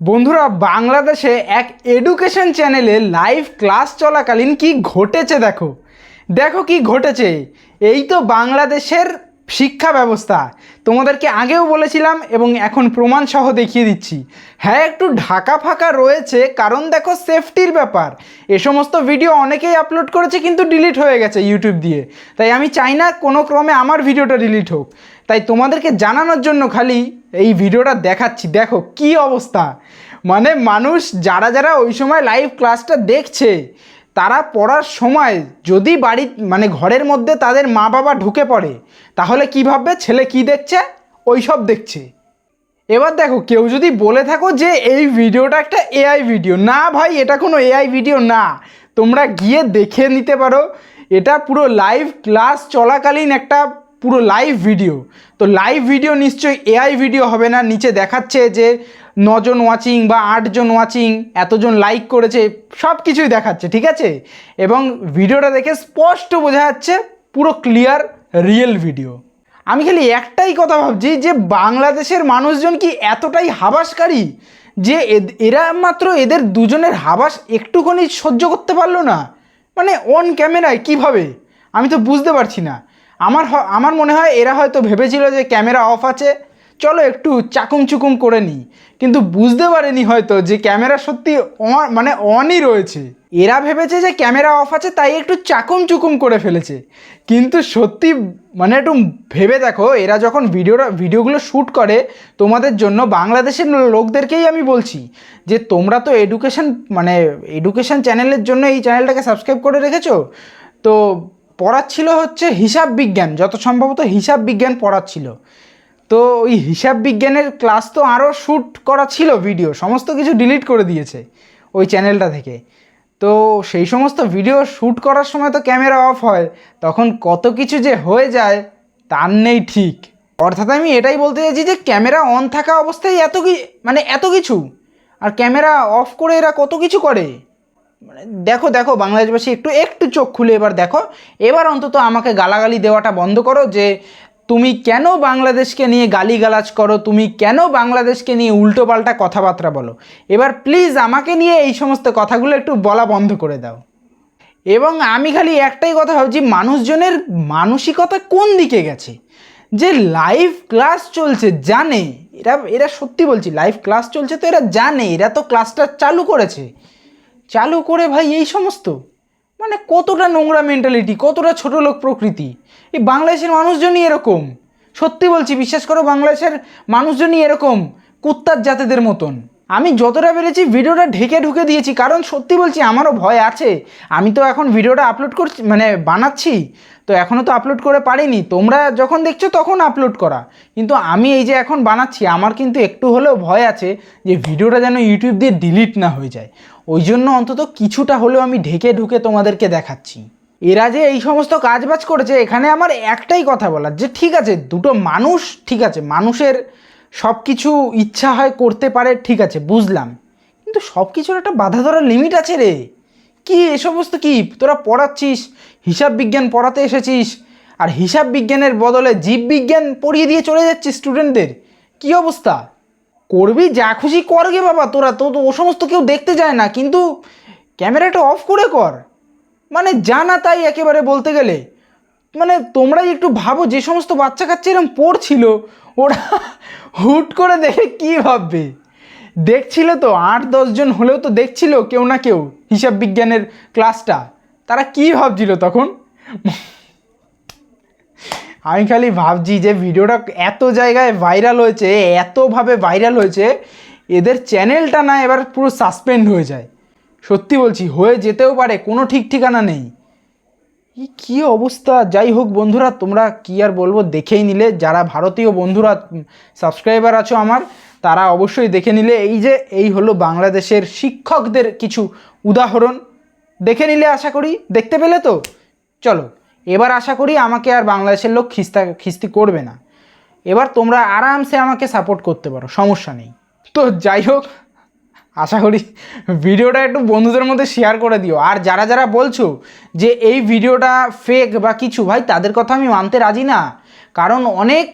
বন্ধুরা, বাংলাদেশে এক এডুকেশন চ্যানেলে লাইভ ক্লাস চলাকালীন কি ঘটেছে দেখো। দেখো কি ঘটেছে। এই তো বাংলাদেশের শিক্ষা ব্যবস্থা। তোমাদেরকে আগেও বলেছিলাম এবং এখন প্রমাণ সহ দেখিয়ে দিচ্ছি। হ্যাঁ একটু ঢাকা ফাঁকা রয়েছে, কারণ দেখো সেফটির ব্যাপার। এ সমস্ত ভিডিও অনেকেই আপলোড করেছে কিন্তু ডিলিট হয়ে গেছে ইউটিউব দিয়ে। তাই আমি চাই না কোনো ক্রমে আমার ভিডিওটা ডিলিট হোক। তাই তোমাদেরকে জানানোর জন্য খালি এই ভিডিওটা দেখাচ্ছি। দেখো কি অবস্থা। মানে মানুষ যারা যারা ওই সময় লাইভ ক্লাসটা দেখছে তারা পড়ার সময় যদি বাড়ি মানে ঘরের মধ্যে তাদের মা বাবা ঢুকে পড়ে, তাহলে কী ভাববে? ছেলে কি দেখছে? ওই সব দেখছে। এবার দেখো, কেউ যদি বলে থাকো যে এই ভিডিওটা একটা এআই ভিডিও, না ভাই, এটা কোনো এআই ভিডিও না। তোমরা গিয়ে দেখে নিতে পারো, এটা পুরো লাইভ ক্লাস চলাকালীন একটা পুরো লাইভ ভিডিও তো লাইভ ভিডিও নিশ্চয়ই এআই ভিডিও হবে না, নিচে দেখাচ্ছে যে নজন ওয়াচিং বা আটজন ওয়াচিং এতজন লাইক করেছে সব কিছুই দেখাচ্ছে, ঠিক আছে? এবং ভিডিওটা দেখে স্পষ্ট বোঝা যাচ্ছে পুরো ক্লিয়ার রিয়েল ভিডিও আমি খালি একটাই কথা ভাবছি যে বাংলাদেশের মানুষজন কি এতটাই হাবাসকারী যে এরা মাত্র এদের দুজনের হাবাস একটুখানি সহ্য করতে পারল না? মানে অন ক্যামেরায় কীভাবে? আমি তো বুঝতে পারছি না। আমার আমার মনে হয় এরা হয়তো ভেবেছিল যে ক্যামেরা অফ আছে চলো একটু চাকুম চুকুম করে নিই। কিন্তু বুঝতে পারেনি হয়তো যে ক্যামেরা সত্যি মানে অনই রয়েছে। এরা ভেবেছে যে ক্যামেরা অফ আছে, তাই একটু চাকুম চুকুম করে ফেলেছে। কিন্তু সত্যি মানে একটু ভেবে দেখো, এরা যখন ভিডিওটা, ভিডিওগুলো শ্যুট করে, তোমাদের জন্য বাংলাদেশের লোকদেরকেই আমি বলছি যে তোমরা তো এডুকেশন মানে এডুকেশন চ্যানেলের জন্য এই চ্যানেলটাকে সাবস্ক্রাইব করে রেখেছো। তো পড়াচ্ছিল হচ্ছে হিসাব বিজ্ঞান, যত সম্ভবত হিসাব বিজ্ঞান পড়াচ্ছিল। তো ওই হিসাব বিজ্ঞানের ক্লাস তো আরও শ্যুট করা ছিল ভিডিও সমস্ত কিছু ডিলিট করে দিয়েছে ওই চ্যানেলটা থেকে। তো সেই সমস্ত ভিডিও শ্যুট করার সময় তো ক্যামেরা অফ হয়, তখন কত কিছু যে হয়ে যায়, তার নেই ঠিক। অর্থাৎ আমি এটাই বলতে চাইছি যে ক্যামেরা অন থাকা অবস্থায় এত কি মানে এত কিছু? আর ক্যামেরা অফ করে এরা কত কিছু করে? মানে দেখো দেখো, বাংলাদেশবাসী একটু একটু চোখ খুলে এবার দেখো। এবার অন্তত আমাকে গালাগালি দেওয়াটা বন্ধ করো যে তুমি কেন বাংলাদেশকে নিয়ে গালিগালাজ করো? তুমি কেন বাংলাদেশকে নিয়ে উল্টোপাল্টা কথাবার্তা বলো? এবার প্লিজ আমাকে নিয়ে এই সমস্ত কথাগুলো একটু বলা বন্ধ করে দাও। এবং আমি খালি একটাই কথা ভাবছি, মানুষজনের মানসিকতা কোন দিকে গেছে? যে লাইভ ক্লাস চলছে, জানে। এরা এরা সত্যি বলছি লাইভ ক্লাস চলছে তো এরা জানে। এরা তো ক্লাসটা চালু করেছে। চালু করে ভাই এই সমস্ত। মানে কতটা নোংরা মেন্টালিটি কতটা ছোট লোক প্রকৃতি। এই বাংলাদেশের মানুষজনই এরকম। সত্যি বলছি, বিশ্বাস করো, বাংলাদেশের মানুষজনই এরকম, কুত্তার জাতিদের মতন। আমি যতটা পেরেছি ভিডিওটা ঢেকে ঢুকে দিয়েছি, কারণ সত্যি বলছি আমারও ভয় আছে। আমি তো এখন ভিডিওটা আপলোড করছি মানে বানাচ্ছি, তো এখনও তো আপলোড করে পারিনি। তোমরা যখন দেখছ তখন আপলোড করা। কিন্তু আমি এই যে এখন বানাচ্ছি, আমার কিন্তু একটু হলেও ভয় আছে যে ভিডিওটা যেন ইউটিউব দিয়ে ডিলিট না হয়ে যায়। ওই জন্য অন্তত কিছুটা হলেও আমি ঢেকে ঢুকে তোমাদেরকে দেখাচ্ছি। এরা যে এই সমস্ত কাজবাজ করেছে, এখানে আমার একটাই কথা বলার, যে ঠিক আছে, দুটো মানুষ ঠিক আছে, মানুষের সব কিছু ইচ্ছা হয় করতে পারে, ঠিক আছে, বুঝলাম। কিন্তু সব কিছুর একটা বাধা ধরার লিমিট আছে রে। কি এ সমস্ত কি? তোরা পড়াচ্ছিস, হিসাব বিজ্ঞান পড়াতে এসেছিস, আর হিসাব বিজ্ঞানের বদলে জীববিজ্ঞান পড়িয়ে দিয়ে চলে যাচ্ছিস স্টুডেন্টদের কি অবস্থা? করবি যা খুশি কর গে বাবা, তোরা তো ও সমস্ত কেউ দেখতে যায় না, কিন্তু ক্যামেরাটা অফ করে কর। মানে জানা তাই একেবারে বলতে গেলে। মানে তোমরাই একটু ভাবো, যে সমস্ত বাচ্চা কাচ্চা এরকম পড়ছিল, ওরা হুট করে দেখে কি ভাববে? দেখছিল তো, আট দশজন হলেও তো দেখছিল কেউ না কেউ হিসাব বিজ্ঞানের ক্লাসটা। তারা কি ভাবছিল তখন? আমি খালি ভাবছি যে ভিডিওটা এত জায়গায় ভাইরাল হয়েছে, এতভাবে ভাইরাল হয়েছে, এদের চ্যানেলটা না এবার পুরো সাসপেন্ড হয়ে যায়। সত্যি বলছি, হয়ে যেতেও পারে, কোনো ঠিক ঠিকানা নেই। এই কী অবস্থা? যাই হোক বন্ধুরা, তোমরা কি আর বলব? দেখেই নিলে। যারা ভারতীয় বন্ধুরা সাবস্ক্রাইবার আছো আমার, তারা অবশ্যই দেখে নিলে। এই যে, এই হলো বাংলাদেশের শিক্ষকদের কিছু উদাহরণ। দেখে নিলে আশা করি। দেখতে পেলে তো? চলো, এবার আশা করি আমাকে আর বাংলাদেশের লোক খিস্তা, খিস্তি করবে না। এবার তোমরা আরামসে আমাকে সাপোর্ট করতে পারো, সমস্যা নেই। তো যাই হোক আশা করি ভিডিওটা একটু বন্ধুদের মধ্যে শেয়ার করে দিও। আর যারা যারা বলছো যে এই ভিডিওটা ফেক বা কিছু, ভাই তাদের কথা আমি মানতে রাজি না। কারণ অনেক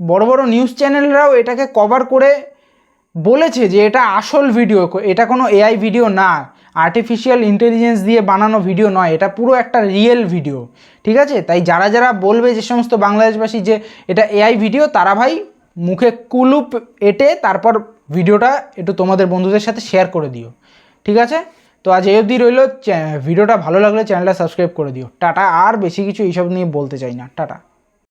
বড় বড় নিউজ চ্যানেলরাও এটাকে কভার করে বলেছে যে এটা আসল ভিডিও এটা কোনো এআই ভিডিও না। আর্টিফিশিয়াল ইন্টেলিজেন্স দিয়ে বানানো ভিডিও নয়, এটা পুরো একটা রিয়েল ভিডিও ঠিক আছে? তাই যারা যারা বলবে যে সমস্ত বাংলাদেশবাসী যে এটা এআই ভিডিও তারা ভাই মুখে কুলুপ এটে তারপর ভিডিওটা একটু তোমাদের বন্ধুদের সাথে শেয়ার করে দিও, ঠিক আছে? তো আজ এই অবধি রইল ভিডিওটা ভালো লাগলে চ্যানেলটা সাবস্ক্রাইব করে দিও। টাটা, আর বেশি কিছু এইসব নিয়ে বলতে চাই না। টাটা।